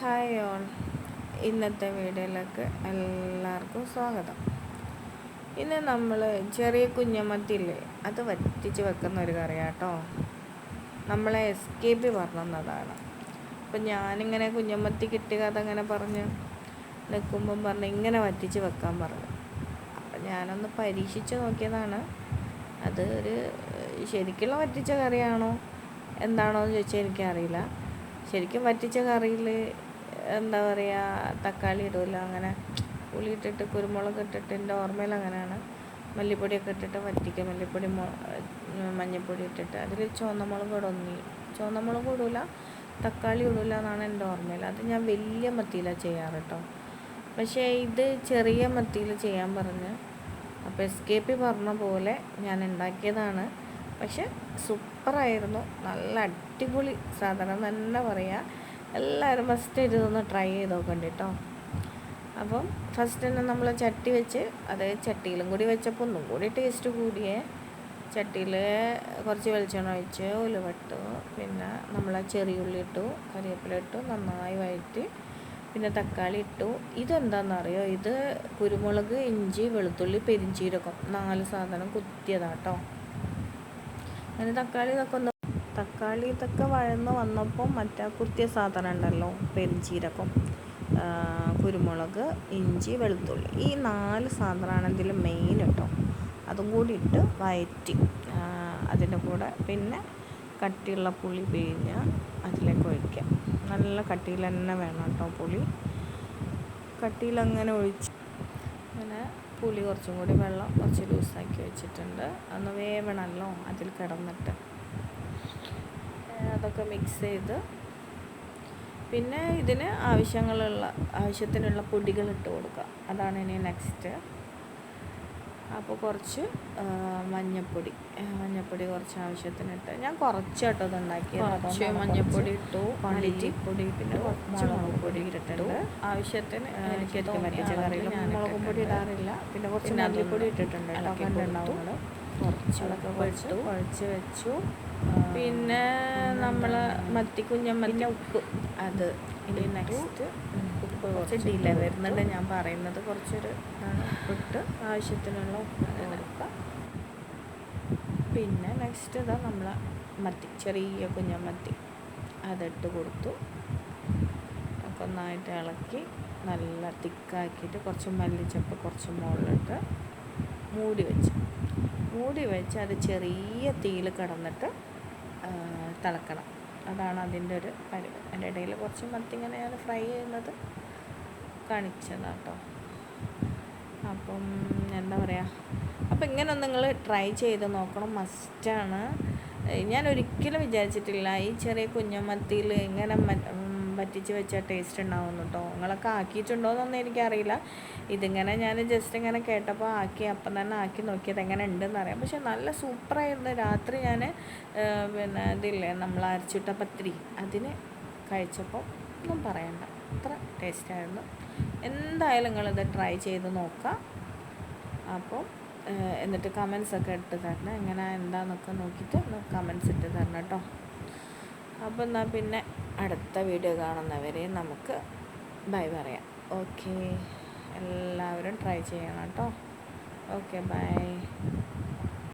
Hi on ഇന്നത്തെ വീഡിയോയിലേക്ക് എല്ലാവർക്കും സ്വാഗതം. ഇന്ന് നമ്മൾ ചെറിയ കുഞ്ഞമത്തില്ലേ അത് വറ്റിച്ച് വെക്കുന്ന ഒരു കറിയാട്ടോ. നമ്മളെ എസ്കേപ്പ് പറഞ്ഞതാണ്. അപ്പം ഞാനിങ്ങനെ കുഞ്ഞമ്മത്തി കിട്ടിയ കഥ അങ്ങനെ പറഞ്ഞ് നിൽക്കുമ്പം പറഞ്ഞ് ഇങ്ങനെ വറ്റിച്ച് വെക്കാൻ പറഞ്ഞു. അപ്പം ഞാനൊന്ന് പരീക്ഷിച്ച് നോക്കിയതാണ്. അത് ഒരു ശരിക്കുള്ള വറ്റിച്ച കറിയാണോ? എന്താണോ എന്ന് ചോദിച്ചാൽ എനിക്കറിയില്ല. ശരിക്കും വറ്റിച്ച കറിയിൽ എന്താ പറയുക തക്കാളി ഇടില്ല അങ്ങനെ പുളി ഇട്ടിട്ട് കുരുമുളക് ഇട്ടിട്ട് എന്റെ ഓർമ്മയിൽ അങ്ങനെയാണ്. മല്ലിപ്പൊടിയൊക്കെ ഇട്ടിട്ട് വറ്റിക്കുക. മല്ലിപ്പൊടി മഞ്ഞൾപ്പൊടി ഇട്ടിട്ട്. അതിൽ ചുവന്നമുളക് ഇടൊന്നി ചുവന്നമുളക് ഇടില്ല തക്കാളി ഇടില്ല എന്നാണ് എന്റെ ഓർമ്മയിൽ. അത് ഞാൻ വലിയ മത്തിയിലാണ് ചെയ്യാറ് കേട്ടോ പക്ഷേ ഇത് ചെറിയ മത്തിയിൽ ചെയ്യാൻ പറഞ്ഞ് അപ്പോൾ എസ്കേപ്പി പറഞ്ഞ പോലെ ഞാൻ ഉണ്ടാക്കിയതാണ്. പക്ഷെ സൂപ്പറായിരുന്നു. നല്ല അടിപൊളി സാധനം തന്നെ പറയാം. എല്ലാവരും ഫസ്റ്റ് ഇതൊന്ന് ട്രൈ ചെയ്ത് നോക്കണ്ട കേട്ടോ. അപ്പം ഫസ്റ്റ് തന്നെ നമ്മൾ ചട്ടി വെച്ച് അത് ചട്ടിയിലും കൂടി വെച്ചപ്പോൾ ഒന്നും കൂടി ടേസ്റ്റ് കൂടിയേ. ചട്ടിയിൽ കുറച്ച് വെളിച്ചെണ്ണ ഒഴിച്ച് ഉലുവട്ടു പിന്നെ നമ്മൾ ചെറിയുള്ളി ഇട്ടു കറിവേപ്പില ഇട്ടു നന്നായി വഴറ്റി പിന്നെ തക്കാളി ഇട്ടു. ഇതെന്താണെന്നറിയോ ഇത് കുരുമുളക് ഇഞ്ചി വെളുത്തുള്ളി പെരിഞ്ചീരകം നാല് സാധനം കുത്തിയതാട്ടോ അങ്ങനെ തക്കാളി ഇതൊക്കെ ഒന്ന് തക്കാളി ഇതൊക്കെ വഴന്ന് വന്നപ്പോൾ മറ്റേ കുത്തിയ സാധനം ഉണ്ടല്ലോ പെരുംജീരകം കുരുമുളക് ഇഞ്ചി വെളുത്തുള്ളി. ഈ നാല് സാധനമാണ് ഇതിൽ മെയിൻ കേട്ടോ അതും കൂടി ഇട്ട് വയറ്റി അതിന്റെ കൂടെ പിന്നെ കട്ടിയുള്ള പുളി പിഴിഞ്ഞ് അതിലേക്ക് ഒഴിക്കാം നല്ല കട്ടിയിൽ തന്നെ വേണം കേട്ടോ പുളി. കട്ടിയിൽ അങ്ങനെ ഒഴിച്ച് അങ്ങനെ പുളി കുറച്ചും കൂടി വെള്ളം കുറച്ച് ലൂസാക്കി വെച്ചിട്ടുണ്ട്. അന്ന് വേവണമല്ലോ അതിൽ കിടന്നിട്ട്. അതൊക്കെ മിക്സ് ചെയ്ത് പിന്നെ ഇതിന് ആവശ്യങ്ങളുള്ള ആവശ്യത്തിനുള്ള പൊടികൾ ഇട്ട് കൊടുക്കുക. അതാണ് ഇനി നെക്സ്റ്റ് അപ്പോൾ കുറച്ച് മഞ്ഞപ്പൊടി. മഞ്ഞപ്പൊടി കുറച്ച് ആവശ്യത്തിന് ഇട്ട്. ഞാൻ കുറച്ച് കേട്ടോ ഇത് ഉണ്ടാക്കിയത്. കുറച്ച് മഞ്ഞപ്പൊടി ഇട്ടു. ക്വാണ്ടിറ്റി പൊടി പിന്നെ കുറച്ച് മുളക് പൊടി ഇട്ടിട്ടുണ്ട്. ആവശ്യത്തിന് എനിക്ക് പറ്റിച്ച കറിയിൽ മുളകും പൊടി ഇടാറില്ല. പിന്നെ കുറച്ച് മല്ലിപ്പൊടി ഇട്ടിട്ടുണ്ട്. കണ്ടുണ്ടാവുന്നത് കുറച്ച് അതൊക്കെ കുഴച്ചു കുഴച്ച് വെച്ചു പിന്നെ നമ്മൾ മത്തിക്കുഞ്ഞമ്മത്തി ഉപ്പ്. അത് ഇനി നെക്സ്റ്റ് ഉപ്പ്. കുറച്ച് ഡിലേ വരുന്നുണ്ട്. ഞാൻ പറയുന്നത് കുറച്ചൊരു ഉപ്പിട്ട് ആവശ്യത്തിനുള്ള ഉപ്പ് കൊടുക്കുക. പിന്നെ നെക്സ്റ്റ് ഇതാ നമ്മൾ മത്തി ചെറിയ കുഞ്ഞമ്മത്തി അതിട്ട് കൊടുത്തു. ഒക്കെ ഒന്നായിട്ട് ഇളക്കി നല്ല തിക്കാക്കിയിട്ട് കുറച്ച് മല്ലിച്ചപ്പ് കുറച്ച് മുകളിലിട്ട് മൂടി വെച്ച്. മൂടി വെച്ച് അത് ചെറിയ തീയിൽ കിടന്നിട്ട് തിളക്കണം. അതാണ് അതിന്റെ ഒരു പരിപാടി അതിന്റെ ഇടയിൽ കുറച്ച് മത്തിങ്ങനെ ഞാൻ ഫ്രൈ ചെയ്യുന്നത് കാണിച്ചതാട്ടോ. അപ്പം എന്താ പറയുക അപ്പം ഇങ്ങനെ നിങ്ങൾ ട്രൈ ചെയ്ത് നോക്കണം. മസ്റ്റാണ് ഞാൻ ഒരിക്കലും വിചാരിച്ചിട്ടില്ല. ഈ ചെറിയ കുഞ്ഞമത്തിയിൽ ഇങ്ങനെ വറ്റിച്ച് വെച്ചാൽ ടേസ്റ്റ് ഉണ്ടാവും കേട്ടോ നിങ്ങളൊക്കെ ആക്കിയിട്ടുണ്ടോയെന്നൊന്നും എനിക്കറിയില്ല. ഇതിങ്ങനെ ഞാൻ ജസ്റ്റ് ഇങ്ങനെ കേട്ടപ്പോൾ ആക്കി അപ്പം തന്നെ ആക്കി നോക്കിയത് എങ്ങനെ ഉണ്ടെന്ന് അറിയാം. പക്ഷെ നല്ല സൂപ്പറായിരുന്നു രാത്രി ഞാൻ പിന്നെ ഇതില്ലേ നമ്മൾ അരച്ചിട്ട പത്തിരി അതിന് കഴിച്ചപ്പോൾ ഒന്നും പറയണ്ട. അത്ര ടേസ്റ്റായിരുന്നു എന്തായാലും നിങ്ങളിത് ട്രൈ ചെയ്ത് നോക്കാം. അപ്പോൾ എന്നിട്ട് കമൻസ് ഒക്കെ ഇട്ട് തരണം. എങ്ങനെ എന്താന്നൊക്കെ നോക്കിയിട്ട് കമൻസ് ഇട്ട് തരണം കേട്ടോ അപ്പോൾ എന്നാൽ പിന്നെ അടുത്ത വീഡിയോ കാണുന്നവരെ നമുക്ക് ബൈ പറയാം. ഓക്കെ എല്ലാവരും ട്രൈ ചെയ്യണം കേട്ടോ. Okay bye